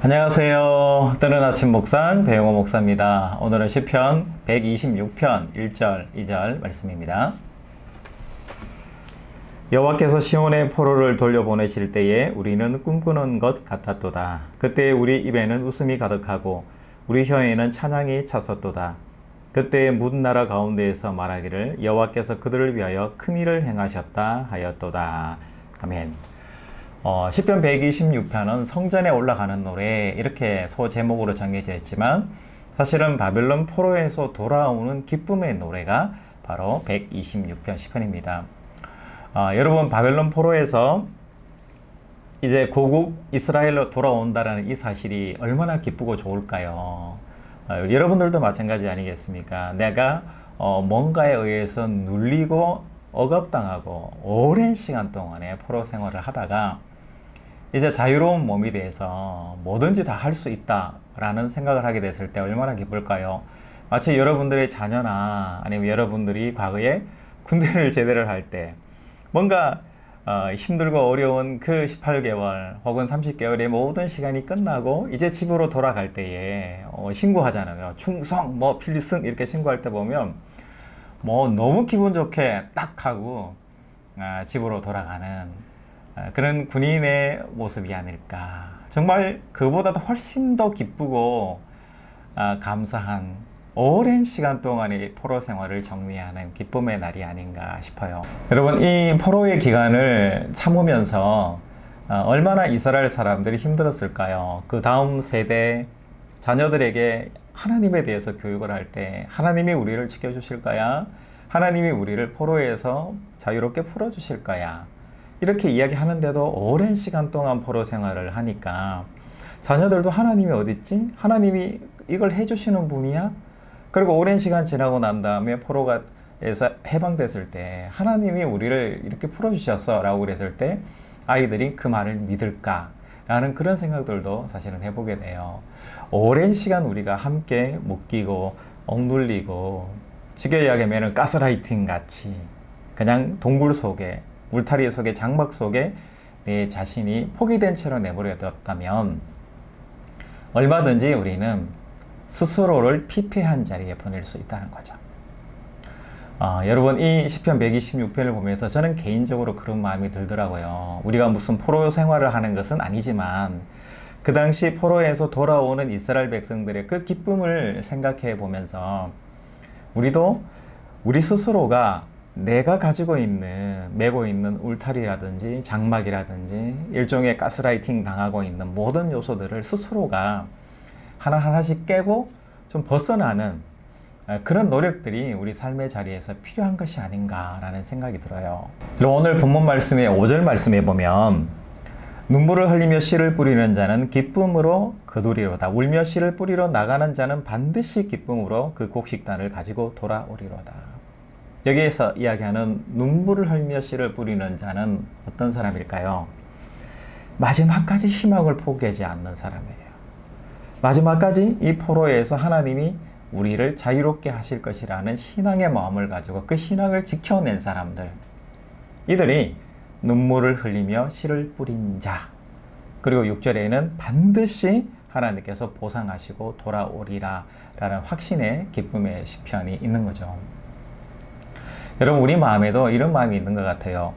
안녕하세요. 뜨는 아침 목상 배영호 목사입니다. 오늘은 시편 126편 1절, 2절 말씀입니다. 여호와께서 시온의 포로를 돌려보내실 때에 우리는 꿈꾸는 것 같았도다. 그때 우리 입에는 웃음이 가득하고 우리 혀에는 찬양이 찼었도다. 그때 문 나라 가운데에서 말하기를 여호와께서 그들을 위하여 큰 일을 행하셨다 하였도다. 아멘. 어, 시편 126편은 성전에 올라가는 노래 이렇게 소 제목으로 정해져 있지만 사실은 바벨론 포로에서 돌아오는 기쁨의 노래가 바로 126편 시편입니다. 어, 여러분 바벨론 포로에서 이제 고국 이스라엘로 돌아온다라는 이 사실이 얼마나 기쁘고 좋을까요? 어, 여러분들도 마찬가지 아니겠습니까? 내가 어, 뭔가에 의해서 눌리고 억압당하고 오랜 시간 동안에 포로 생활을 하다가 이제 자유로운 몸이 돼서 뭐든지 다 할 수 있다라는 생각을 하게 됐을 때 얼마나 기쁠까요? 마치 여러분들의 자녀나 아니면 여러분들이 과거에 군대를 제대를 할 때 뭔가 어, 힘들고 어려운 그 18개월 혹은 30개월의 모든 시간이 끝나고 이제 집으로 돌아갈 때에 어, 신고하잖아요. 충성, 뭐 필승 이렇게 신고할 때 보면 뭐 너무 기분 좋게 딱 하고 아, 집으로 돌아가는 아, 그런 군인의 모습이 아닐까. 정말 그보다도 훨씬 더 기쁘고 아, 감사한 오랜 시간 동안의 포로 생활을 정리하는 기쁨의 날이 아닌가 싶어요. 여러분, 이 포로의 기간을 참으면서 어, 얼마나 이스라엘 사람들이 힘들었을까요? 그 다음 세대 자녀들에게 하나님에 대해서 교육을 할 때 하나님이 우리를 지켜주실 거야? 하나님이 우리를 포로에서 자유롭게 풀어주실 거야? 이렇게 이야기하는데도 오랜 시간 동안 포로 생활을 하니까 자녀들도 하나님이 어딨지? 하나님이 이걸 해주시는 분이야? 그리고 오랜 시간 지나고 난 다음에 포로가 에서 해방됐을 때 하나님이 우리를 이렇게 풀어주셨어 라고 그랬을 때 아이들이 그 말을 믿을까? 라는 그런 생각들도 사실은 해보게 돼요. 오랜 시간 우리가 함께 묶이고 억눌리고 쉽게 이야기하면 가스라이팅 같이 그냥 동굴 속에 울타리 속에 장막 속에 내 자신이 포기된 채로 내버려뒀다면 얼마든지 우리는 스스로를 피폐한 자리에 보낼 수 있다는 거죠. 어, 여러분 이 시편 126편을 보면서 저는 개인적으로 그런 마음이 들더라고요. 우리가 무슨 포로 생활을 하는 것은 아니지만 그 당시 포로에서 돌아오는 이스라엘 백성들의 그 기쁨을 생각해 보면서 우리도 우리 스스로가 내가 가지고 있는 메고 있는 울타리라든지 장막이라든지 일종의 가스라이팅 당하고 있는 모든 요소들을 스스로가 하나하나씩 깨고 좀 벗어나는 그런 노력들이 우리 삶의 자리에서 필요한 것이 아닌가라는 생각이 들어요. 오늘 본문 말씀의 5절 말씀에 보면 눈물을 흘리며 씨를 뿌리는 자는 기쁨으로 거두리로다. 울며 씨를 뿌리러 나가는 자는 반드시 기쁨으로 그 곡식단을 가지고 돌아오리로다. 여기에서 이야기하는 눈물을 흘며 씨를 뿌리는 자는 어떤 사람일까요? 마지막까지 희망을 포기하지 않는 사람이에요. 마지막까지 이 포로에서 하나님이 우리를 자유롭게 하실 것이라는 신앙의 마음을 가지고 그 신앙을 지켜낸 사람들. 이들이 눈물을 흘리며 씨를 뿌린 자. 그리고 6절에는 반드시 하나님께서 보상하시고 돌아오리라 라는 확신의 기쁨의 시편이 있는 거죠. 여러분, 우리 마음에도 이런 마음이 있는 것 같아요.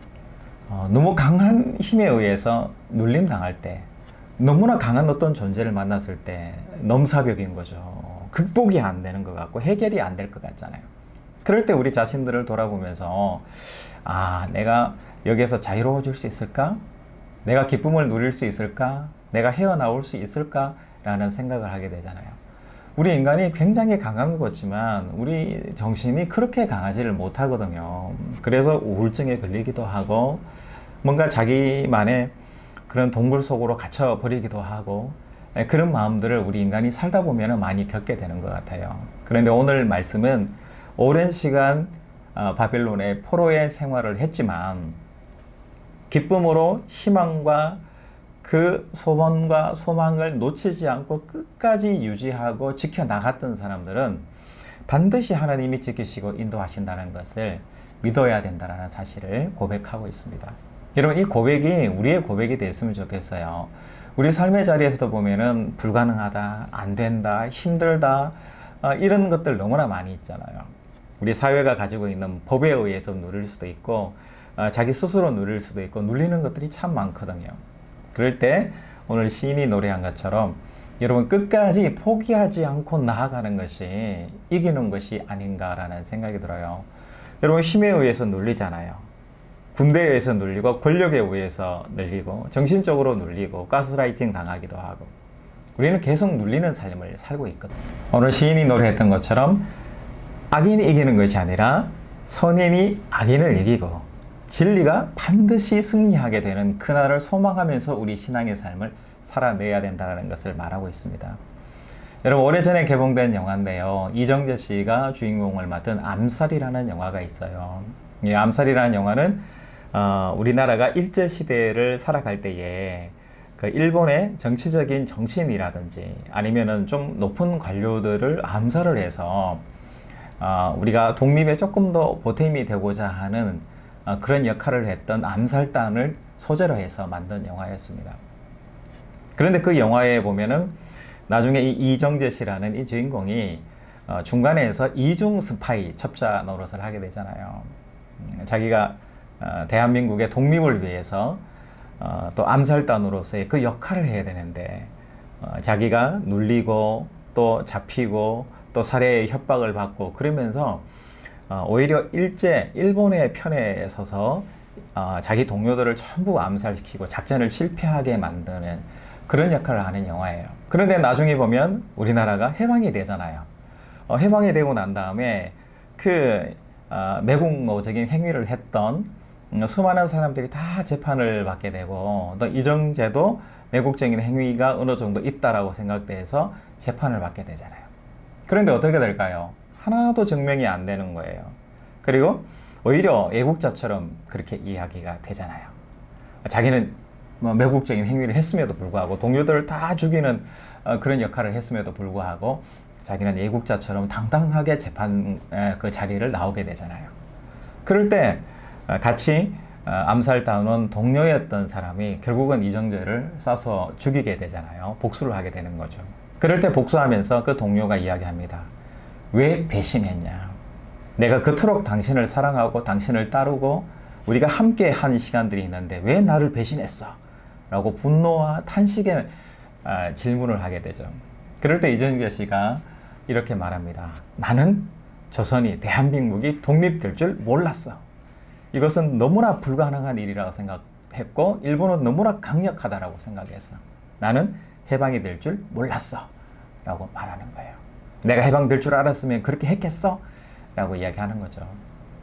어, 너무 강한 힘에 의해서 눌림 당할 때, 너무나 강한 어떤 존재를 만났을 때, 넘사벽인 거죠. 극복이 안 되는 것 같고, 해결이 안 될 것 같잖아요. 그럴 때 우리 자신들을 돌아보면서, 아, 내가 여기에서 자유로워질 수 있을까? 내가 기쁨을 누릴 수 있을까? 내가 헤어나올 수 있을까? 라는 생각을 하게 되잖아요. 우리 인간이 굉장히 강한 것 같지만 우리 정신이 그렇게 강하지를 못하거든요. 그래서 우울증에 걸리기도 하고 뭔가 자기만의 그런 동굴 속으로 갇혀 버리기도 하고 예, 그런 마음들을 우리 인간이 살다 보면 많이 겪게 되는 것 같아요. 그런데 오늘 말씀은 오랜 시간 어, 바빌론의 포로의 생활을 했지만 기쁨으로 희망과 그 소원과 소망을 놓치지 않고 끝까지 유지하고 지켜나갔던 사람들은 반드시 하나님이 지키시고 인도하신다는 것을 믿어야 된다는 사실을 고백하고 있습니다. 여러분 이 고백이 우리의 고백이 됐으면 좋겠어요. 우리 삶의 자리에서도 보면은 불가능하다, 안 된다, 힘들다 어, 이런 것들 너무나 많이 있잖아요. 우리 사회가 가지고 있는 법에 의해서 누릴 수도 있고 어, 자기 스스로 누릴 수도 있고 눌리는 것들이 참 많거든요. 그럴 때 오늘 시인이 노래한 것처럼 여러분 끝까지 포기하지 않고 나아가는 것이 이기는 것이 아닌가라는 생각이 들어요. 여러분 힘에 의해서 눌리잖아요. 군대에 의해서 눌리고 권력에 의해서 눌리고 정신적으로 눌리고 가스라이팅 당하기도 하고 우리는 계속 눌리는 삶을 살고 있거든요. 오늘 시인이 노래했던 것처럼 악인이 이기는 것이 아니라 선인이 악인을 이기고 진리가 반드시 승리하게 되는 그날을 소망하면서 우리 신앙의 삶을 살아내야 된다는 것을 말하고 있습니다. 여러분 오래전에 개봉된 영화인데요. 이정재 씨가 주인공을 맡은 암살이라는 영화가 있어요. 이 암살이라는 영화는 어, 우리나라가 일제 시대를 살아갈 때에 그 일본의 정치적인 정치인이라든지 아니면은 좀 높은 관료들을 암살을 해서 어, 우리가 독립에 조금 더 보탬이 되고자 하는 어, 그런 역할을 했던 암살단을 소재로 해서 만든 영화였습니다. 그런데 그 영화에 보면은 나중에 이 이정재 씨라는 이 주인공이 어, 중간에서 이중 스파이 첩자 노릇을 하게 되잖아요. 음, 자기가 어, 대한민국의 독립을 위해서 어, 또 암살단으로서의 그 역할을 해야 되는데 어, 자기가 눌리고 또 잡히고 또 살해의 협박을 받고 그러면서 어, 오히려 일제 일본의 편에 서서 어, 자기 동료들을 전부 암살시키고 작전을 실패하게 만드는 그런 역할을 하는 영화예요. 그런데 나중에 보면 우리나라가 해방이 되잖아요. 어, 해방이 되고 난 다음에 그 어, 매국노적인 행위를 했던 음, 수많은 사람들이 다 재판을 받게 되고 또 이정재도 매국적인 행위가 어느 정도 있다라고 생각돼서 재판을 받게 되잖아요. 그런데 어떻게 될까요? 하나도 증명이 안 되는 거예요. 그리고 오히려 애국자처럼 그렇게 이야기가 되잖아요. 자기는 뭐 매국적인 행위를 했음에도 불구하고 동료들을 다 죽이는 어, 그런 역할을 했음에도 불구하고 자기는 애국자처럼 당당하게 재판 에, 그 자리를 나오게 되잖아요. 그럴 때 어, 같이 어, 암살당한 동료였던 사람이 결국은 이정재를 쏴서 죽이게 되잖아요. 복수를 하게 되는 거죠. 그럴 때 복수하면서 그 동료가 이야기합니다. 왜 배신했냐? 내가 그토록 당신을 사랑하고 당신을 따르고 우리가 함께 한 시간들이 있는데 왜 나를 배신했어? 라고 분노와 탄식의 아, 질문을 하게 되죠. 그럴 때 이정재 씨가 이렇게 말합니다. 나는 조선이 대한민국이 독립될 줄 몰랐어. 이것은 너무나 불가능한 일이라고 생각했고 일본은 너무나 강력하다라고 생각했어. 나는 해방이 될 줄 몰랐어. 라고 말하는 거예요. 내가 해방될 줄 알았으면 그렇게 했겠어? 라고 이야기하는 거죠.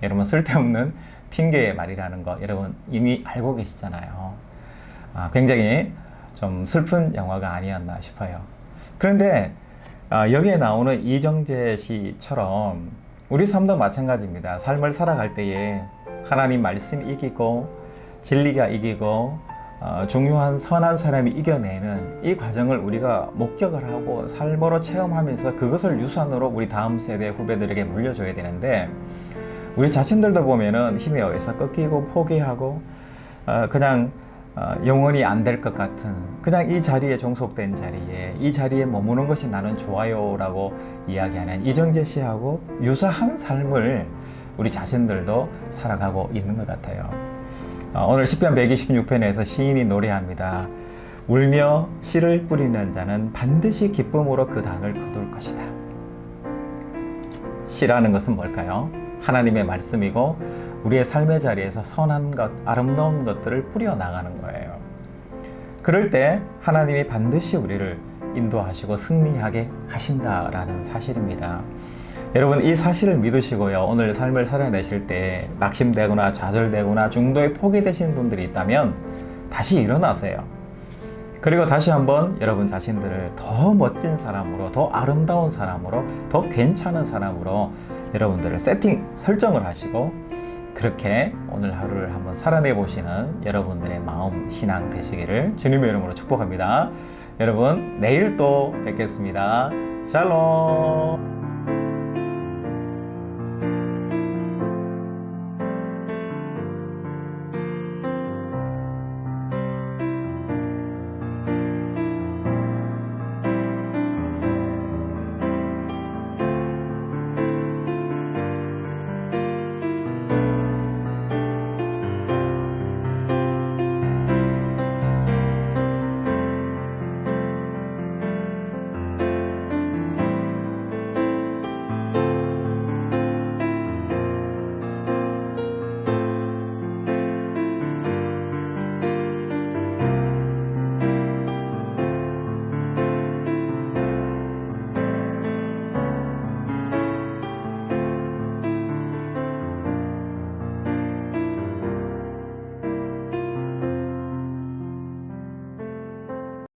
여러분 쓸데없는 핑계의 말이라는 거 여러분 이미 알고 계시잖아요. 아, 굉장히 좀 슬픈 영화가 아니었나 싶어요. 그런데 아, 여기에 나오는 이정재 씨처럼 우리 삶도 마찬가지입니다. 삶을 살아갈 때에 하나님 말씀 이기고 진리가 이기고 어, 중요한 선한 사람이 이겨내는 이 과정을 우리가 목격을 하고 삶으로 체험하면서 그것을 유산으로 우리 다음 세대 후배들에게 물려줘야 되는데 우리 자신들도 보면은 힘에 의해서 꺾이고 포기하고 어, 그냥 어, 영원히 안 될 것 같은 그냥 이 자리에 종속된 자리에 이 자리에 머무는 것이 나는 좋아요라고 이야기하는 이정재 씨하고 유사한 삶을 우리 자신들도 살아가고 있는 것 같아요. 어, 오늘 10편 126편에서 시인이 노래합니다. 울며 씨를 뿌리는 자는 반드시 기쁨으로 그 당을 거둘 것이다. 씨라는 것은 뭘까요? 하나님의 말씀이고 우리의 삶의 자리에서 선한 것, 아름다운 것들을 뿌려 나가는 거예요. 그럴 때 하나님이 반드시 우리를 인도하시고 승리하게 하신다라는 사실입니다. 여러분 이 사실을 믿으시고요. 오늘 삶을 살아내실 때 낙심되거나 좌절되거나 중도에 포기되신 분들이 있다면 다시 일어나세요. 그리고 다시 한번 여러분 자신들을 더 멋진 사람으로, 더 아름다운 사람으로, 더 괜찮은 사람으로 여러분들을 세팅, 설정을 하시고 그렇게 오늘 하루를 한번 살아내 보시는 여러분들의 마음, 신앙 되시기를 주님의 이름으로 축복합니다. 여러분, 내일 또 뵙겠습니다. 샬롬!